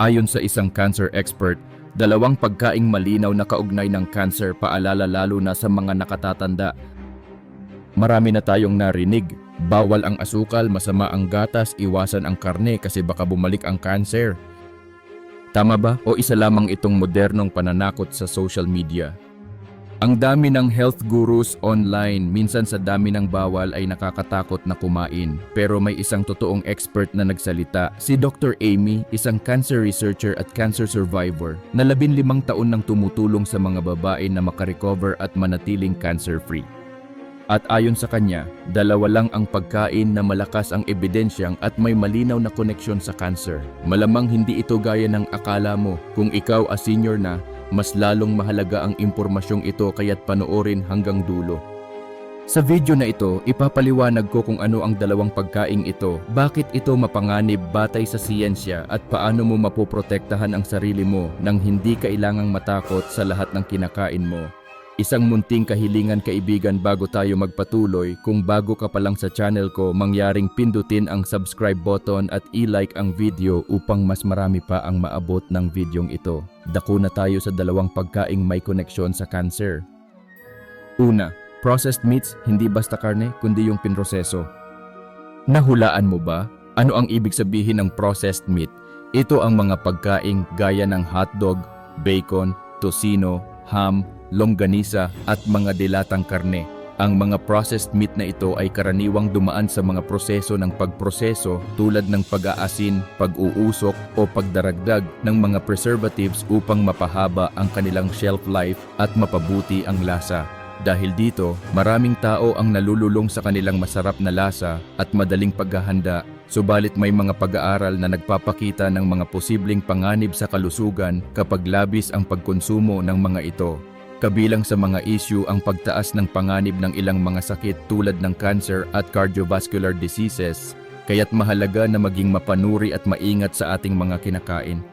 Ayon sa isang cancer expert, dalawang pagkaing malinaw na kaugnay ng cancer paalala lalo na sa mga nakatatanda. Marami na tayong narinig, bawal ang asukal, masama ang gatas, iwasan ang karne kasi baka bumalik ang cancer. Tama ba o isa lamang itong modernong pananakot sa social media? Ang dami ng health gurus online, minsan sa dami ng bawal ay nakakatakot na kumain. Pero may isang totoong expert na nagsalita, si Dr. Amy, isang cancer researcher at cancer survivor na labinlimang taon nang tumutulong sa mga babae na makarecover at manatiling cancer-free. At ayon sa kanya, dalawa lang ang pagkain na malakas ang ebidensyang at may malinaw na koneksyon sa cancer. Malamang hindi ito gaya ng akala mo kung ikaw as senior na, mas lalong mahalaga ang impormasyong ito kaya't panoorin hanggang dulo. Sa video na ito, ipapaliwanag ko kung ano ang dalawang pagkaing ito, bakit ito mapanganib batay sa siyensya at paano mo mapoprotektahan ang sarili mo nang hindi kailangang matakot sa lahat ng kinakain mo. Isang munting kahilingan kaibigan bago tayo magpatuloy, kung bago ka pa lang sa channel ko, mangyaring pindutin ang subscribe button at i-like ang video upang mas marami pa ang maabot ng videong ito. Dako na tayo sa dalawang pagkaing may koneksyon sa cancer. Una, processed meats hindi basta karne kundi yung pinroseso. Nahulaan mo ba? Ano ang ibig sabihin ng processed meat? Ito ang mga pagkaing gaya ng hotdog, bacon, tocino, ham, longganisa at mga dilatang karne. Ang mga processed meat na ito ay karaniwang dumaan sa mga proseso ng pagproseso tulad ng pag-aasin, pag-uusok o pagdaragdag ng mga preservatives upang mapahaba ang kanilang shelf life at mapabuti ang lasa. Dahil dito, maraming tao ang nalululong sa kanilang masarap na lasa at madaling paghahanda, subalit may mga pag-aaral na nagpapakita ng mga posibleng panganib sa kalusugan kapag labis ang pagkonsumo ng mga ito. Kabilang sa mga issue ang pagtaas ng panganib ng ilang mga sakit tulad ng cancer at cardiovascular diseases, kaya't mahalaga na maging mapanuri at maingat sa ating mga kinakain.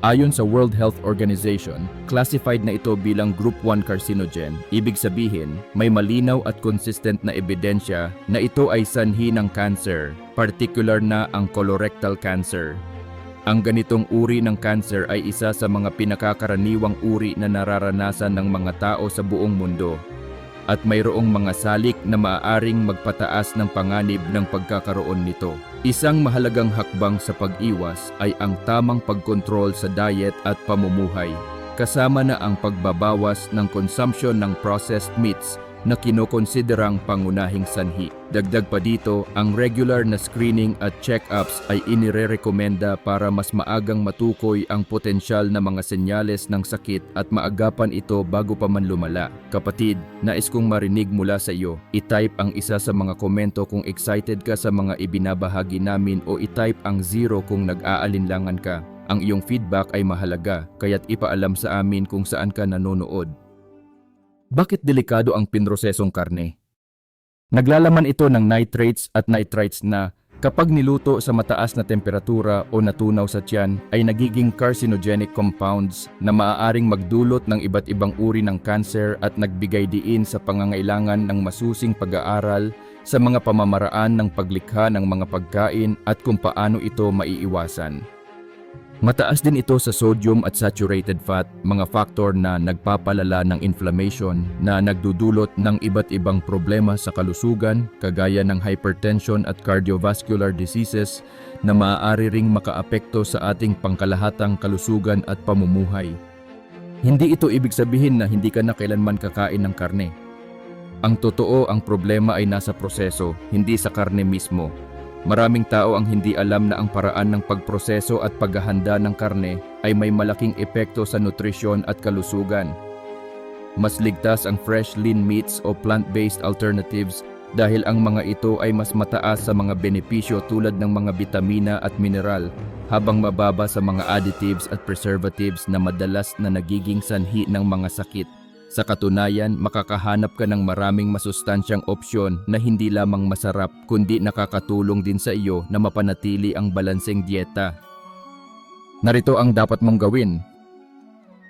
Ayon sa World Health Organization, classified na ito bilang Group 1 carcinogen. Ibig sabihin, may malinaw at consistent na ebidensya na ito ay sanhi ng cancer, particular na ang colorectal cancer. Ang ganitong uri ng cancer ay isa sa mga pinakakaraniwang uri na nararanasan ng mga tao sa buong mundo. At mayroong mga salik na maaaring magpataas ng panganib ng pagkakaroon nito. Isang mahalagang hakbang sa pag-iwas ay ang tamang pagkontrol sa diet at pamumuhay, kasama na ang pagbabawas ng consumption ng processed meats na kinokonsiderang pangunahing sanhi. Dagdag pa dito, ang regular na screening at check-ups ay inirerekomenda para mas maagang matukoy ang potensyal na mga senyales ng sakit at maagapan ito bago pa man lumala. Kapatid, nais kong marinig mula sa iyo. I-type ang isa sa mga komento kung excited ka sa mga ibinabahagi namin o i-type ang zero kung nag-aalinlangan ka. Ang iyong feedback ay mahalaga, kaya't ipaalam sa amin kung saan ka nanonood. Bakit delikado ang pinrosesong karne? Naglalaman ito ng nitrates at nitrites na kapag niluto sa mataas na temperatura o natunaw sa tiyan ay nagiging carcinogenic compounds na maaaring magdulot ng iba't ibang uri ng cancer at nagbigay diin sa pangangailangan ng masusing pag-aaral sa mga pamamaraan ng paglikha ng mga pagkain at kung paano ito maiiwasan. Mataas din ito sa sodium at saturated fat, mga faktor na nagpapalala ng inflammation na nagdudulot ng iba't ibang problema sa kalusugan kagaya ng hypertension at cardiovascular diseases na maaari ring makaapekto sa ating pangkalahatang kalusugan at pamumuhay. Hindi ito ibig sabihin na hindi ka na kailanman kakain ng karne. Ang totoo ang problema ay nasa proseso, hindi sa karne mismo. Maraming tao ang hindi alam na ang paraan ng pagproseso at paghahanda ng karne ay may malaking epekto sa nutrisyon at kalusugan. Mas ligtas ang fresh lean meats o plant-based alternatives dahil ang mga ito ay mas mataas sa mga benepisyo tulad ng mga bitamina at mineral habang mababa sa mga additives at preservatives na madalas na nagiging sanhi ng mga sakit. Sa katunayan, makakahanap ka ng maraming masustansyang opsyon na hindi lamang masarap kundi nakakatulong din sa iyo na mapanatili ang balanseng dieta. Narito ang dapat mong gawin.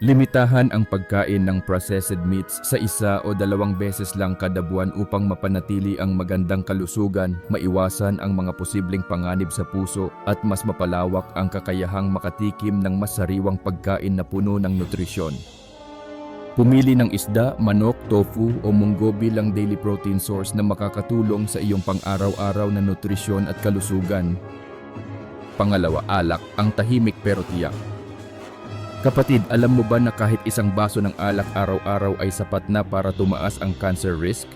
Limitahan ang pagkain ng processed meats sa isa o dalawang beses lang kada buwan upang mapanatili ang magandang kalusugan, maiwasan ang mga posibleng panganib sa puso at mas mapalawak ang kakayahang makatikim ng mas sariwang pagkain na puno ng nutrisyon. Pumili ng isda, manok, tofu o munggo bilang daily protein source na makakatulong sa iyong pang-araw-araw na nutrisyon at kalusugan. Pangalawa, alak, ang tahimik pero tiyak. Kapatid, alam mo ba na kahit isang baso ng alak araw-araw ay sapat na para tumaas ang cancer risk?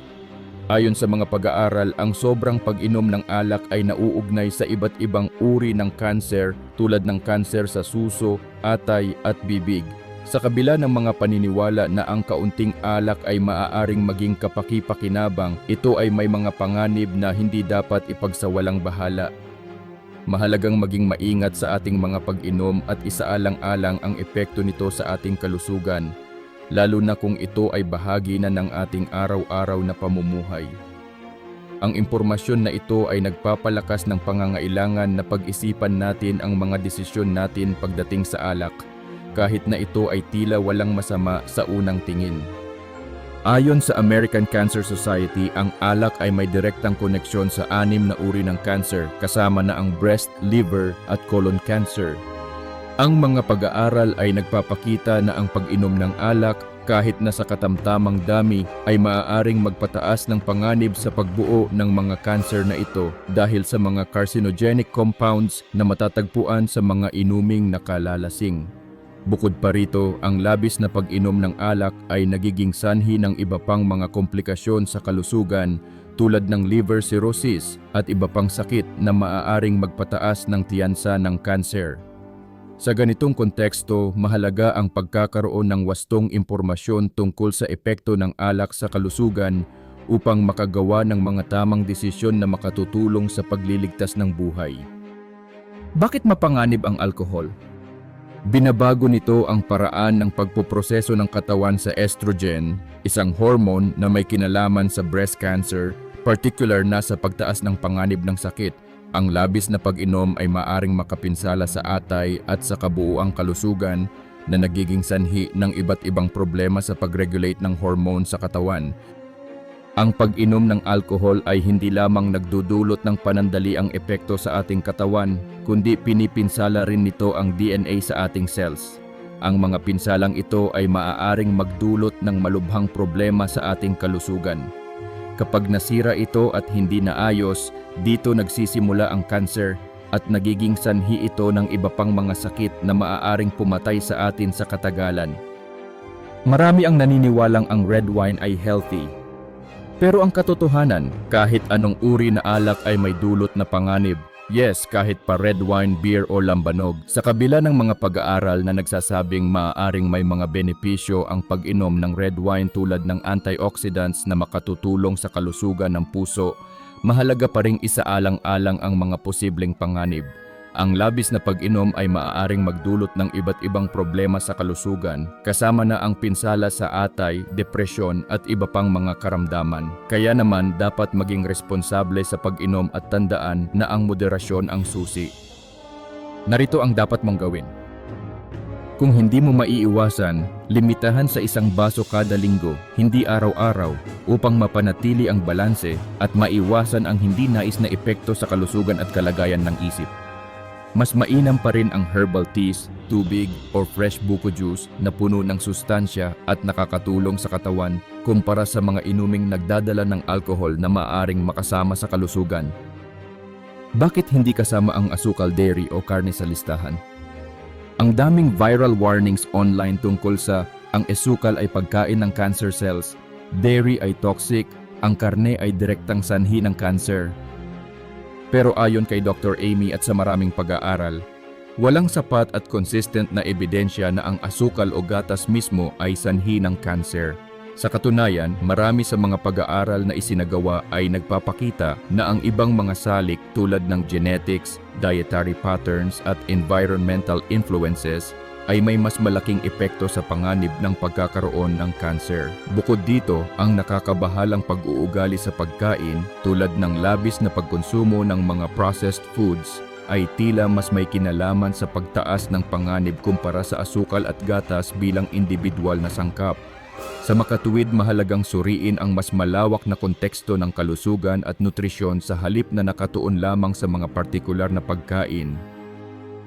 Ayon sa mga pag-aaral, ang sobrang pag-inom ng alak ay nauugnay sa iba't ibang uri ng cancer tulad ng cancer sa suso, atay at bibig. Sa kabila ng mga paniniwala na ang kaunting alak ay maaaring maging kapaki-pakinabang, ito ay may mga panganib na hindi dapat ipagsawalang bahala. Mahalagang maging maingat sa ating mga pag-inom at isaalang-alang ang epekto nito sa ating kalusugan, lalo na kung ito ay bahagi na ng ating araw-araw na pamumuhay. Ang impormasyon na ito ay nagpapalakas ng pangangailangan na pag-isipan natin ang mga desisyon natin pagdating sa alak, kahit na ito ay tila walang masama sa unang tingin. Ayon sa American Cancer Society, ang alak ay may direktang koneksyon sa anim na uri ng cancer kasama na ang breast, liver at colon cancer. Ang mga pag-aaral ay nagpapakita na ang pag-inom ng alak kahit na sa katamtamang dami ay maaaring magpataas ng panganib sa pagbuo ng mga cancer na ito dahil sa mga carcinogenic compounds na matatagpuan sa mga inuming nakalalasing. Bukod pa rito, ang labis na pag-inom ng alak ay nagiging sanhi ng iba pang mga komplikasyon sa kalusugan tulad ng liver cirrhosis at iba pang sakit na maaaring magpataas ng tiyansa ng cancer. Sa ganitong konteksto, mahalaga ang pagkakaroon ng wastong impormasyon tungkol sa epekto ng alak sa kalusugan upang makagawa ng mga tamang desisyon na makatutulong sa pagliligtas ng buhay. Bakit mapanganib ang alkohol? Binabago nito ang paraan ng pagpoproseso ng katawan sa estrogen, isang hormone na may kinalaman sa breast cancer, particular na sa pagtaas ng panganib ng sakit. Ang labis na pag-inom ay maaring makapinsala sa atay at sa kabuuang kalusugan na nagiging sanhi ng iba't ibang problema sa pag-regulate ng hormone sa katawan. Ang pag-inom ng alkohol ay hindi lamang nagdudulot ng panandaliang epekto sa ating katawan, kundi pinipinsala rin nito ang DNA sa ating cells. Ang mga pinsalang ito ay maaaring magdulot ng malubhang problema sa ating kalusugan. Kapag nasira ito at hindi naayos, dito nagsisimula ang cancer at nagiging sanhi ito ng iba pang mga sakit na maaaring pumatay sa atin sa katagalan. Marami ang naniniwalang ang red wine ay healthy, pero ang katotohanan, kahit anong uri na alak ay may dulot na panganib. Yes, kahit pa red wine, beer o lambanog. Sa kabila ng mga pag-aaral na nagsasabing maaaring may mga benepisyo ang pag-inom ng red wine tulad ng antioxidants na makatutulong sa kalusugan ng puso, mahalaga pa ring isaalang-alang ang mga posibleng panganib. Ang labis na pag-inom ay maaaring magdulot ng iba't ibang problema sa kalusugan, kasama na ang pinsala sa atay, depresyon at iba pang mga karamdaman. Kaya naman dapat maging responsable sa pag-inom at tandaan na ang moderasyon ang susi. Narito ang dapat mong gawin. Kung hindi mo maiiwasan, limitahan sa isang baso kada linggo, hindi araw-araw, upang mapanatili ang balanse at maiwasan ang hindi nais na epekto sa kalusugan at kalagayan ng isip. Mas mainam pa rin ang herbal teas, tubig or fresh buko juice na puno ng sustansya at nakakatulong sa katawan kumpara sa mga inuming nagdadala ng alkohol na maaring makasama sa kalusugan. Bakit hindi kasama ang asukal dairy o karne sa listahan? Ang daming viral warnings online tungkol sa ang esukal ay pagkain ng cancer cells, dairy ay toxic, ang karne ay direktang sanhi ng cancer, pero ayon kay Dr. Amy at sa maraming pag-aaral, walang sapat at consistent na ebidensya na ang asukal o gatas mismo ay sanhi ng cancer. Sa katunayan, marami sa mga pag-aaral na isinagawa ay nagpapakita na ang ibang mga salik tulad ng genetics, dietary patterns at environmental influences ay may mas malaking epekto sa panganib ng pagkakaroon ng cancer. Bukod dito, ang nakakabahalang pag-uugali sa pagkain tulad ng labis na pagkonsumo ng mga processed foods ay tila mas may kinalaman sa pagtaas ng panganib kumpara sa asukal at gatas bilang individual na sangkap. Sa makatuwid, mahalagang suriin ang mas malawak na konteksto ng kalusugan at nutrisyon sa halip na nakatuon lamang sa mga partikular na pagkain.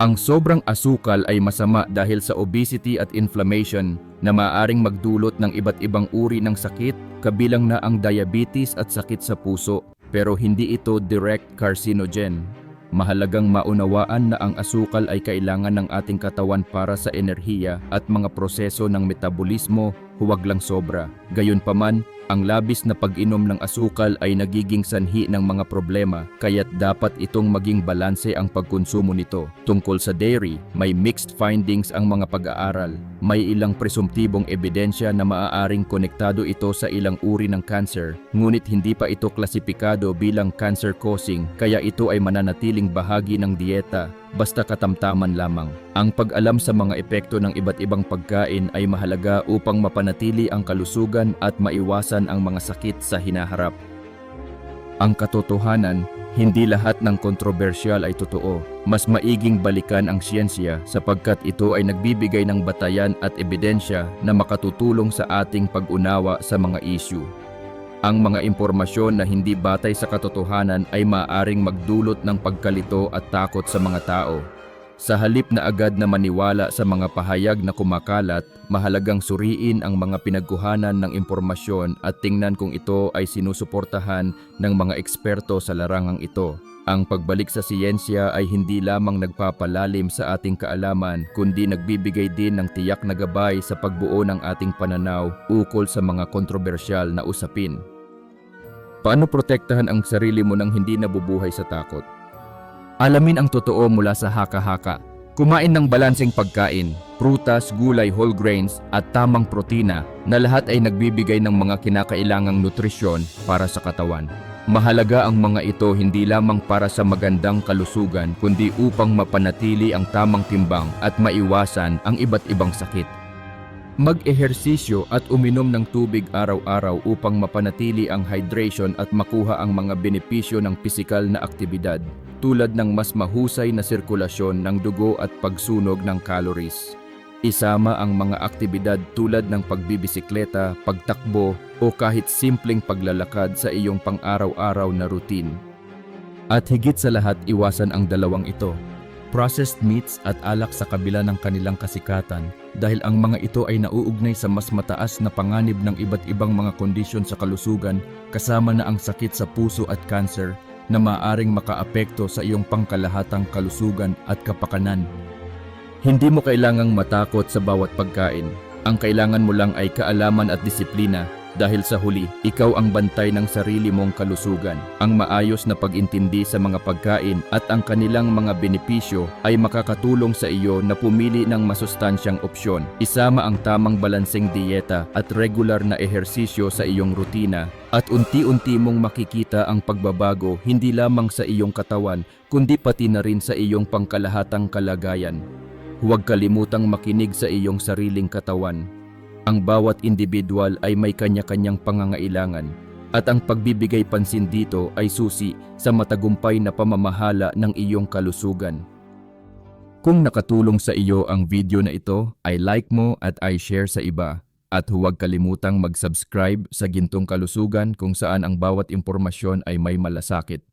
Ang sobrang asukal ay masama dahil sa obesity at inflammation na maaaring magdulot ng iba't ibang uri ng sakit, kabilang na ang diabetes at sakit sa puso, pero hindi ito direct carcinogen. Mahalagang maunawaan na ang asukal ay kailangan ng ating katawan para sa enerhiya at mga proseso ng metabolismo, huwag lang sobra. Gayunpaman, ang labis na pag-inom ng asukal ay nagiging sanhi ng mga problema, kaya't dapat itong maging balanse ang pagkonsumo nito. Tungkol sa dairy, may mixed findings ang mga pag-aaral. May ilang presumptibong ebidensya na maaaring konektado ito sa ilang uri ng cancer, ngunit hindi pa ito klasipikado bilang cancer-causing, kaya ito ay mananatiling bahagi ng dieta basta katamtaman lamang. Ang pag-alam sa mga epekto ng iba't ibang pagkain ay mahalaga upang mapanatili ang kalusugan at maiwasan ang mga sakit sa hinaharap. Ang katotohanan, hindi lahat ng kontrobersyal ay totoo. Mas maiging balikan ang siyensya sapagkat ito ay nagbibigay ng batayan at ebidensya na makatutulong sa ating pag-unawa sa mga issue. Ang mga impormasyon na hindi batay sa katotohanan ay maaring magdulot ng pagkalito at takot sa mga tao. Sa halip na agad na maniwala sa mga pahayag na kumakalat, mahalagang suriin ang mga pinagkuhanan ng impormasyon at tingnan kung ito ay sinusuportahan ng mga eksperto sa larangang ito. Ang pagbalik sa siyensya ay hindi lamang nagpapalalim sa ating kaalaman kundi nagbibigay din ng tiyak na gabay sa pagbuo ng ating pananaw ukol sa mga kontrobersyal na usapin. Paano protektahan ang sarili mo nang hindi nabubuhay sa takot? Alamin ang totoo mula sa haka-haka. Kumain ng balanseng pagkain, prutas, gulay, whole grains at tamang protina na lahat ay nagbibigay ng mga kinakailangang nutrisyon para sa katawan. Mahalaga ang mga ito hindi lamang para sa magandang kalusugan kundi upang mapanatili ang tamang timbang at maiwasan ang iba't ibang sakit. Mag-ehersisyo at uminom ng tubig araw-araw upang mapanatili ang hydration at makuha ang mga benepisyo ng pisikal na aktibidad tulad ng mas mahusay na sirkulasyon ng dugo at pagsunog ng calories. Isama ang mga aktibidad tulad ng pagbibisikleta, pagtakbo o kahit simpleng paglalakad sa iyong pang-araw-araw na routine. At higit sa lahat iwasan ang dalawang ito, processed meats at alak sa kabila ng kanilang kasikatan dahil ang mga ito ay nauugnay sa mas mataas na panganib ng iba't ibang mga kondisyon sa kalusugan kasama na ang sakit sa puso at cancer na maaring makaapekto sa iyong pangkalahatang kalusugan at kapakanan. Hindi mo kailangang matakot sa bawat pagkain. Ang kailangan mo lang ay kaalaman at disiplina dahil sa huli, ikaw ang bantay ng sarili mong kalusugan. Ang maayos na pag-intindi sa mga pagkain at ang kanilang mga benepisyo ay makakatulong sa iyo na pumili ng masustansyang opsyon. Isama ang tamang balanseng dieta at regular na ehersisyo sa iyong rutina at unti-unti mong makikita ang pagbabago hindi lamang sa iyong katawan kundi pati na rin sa iyong pangkalahatang kalagayan. Huwag kalimutang makinig sa iyong sariling katawan ang bawat individual ay may kanya-kanyang pangangailangan at ang pagbibigay pansin dito ay susi sa matagumpay na pamamahala ng iyong kalusugan. Kung nakatulong sa iyo ang video na ito, ay like mo at ay share sa iba. At huwag kalimutang mag-subscribe sa Gintong Kalusugan kung saan ang bawat impormasyon ay may malasakit.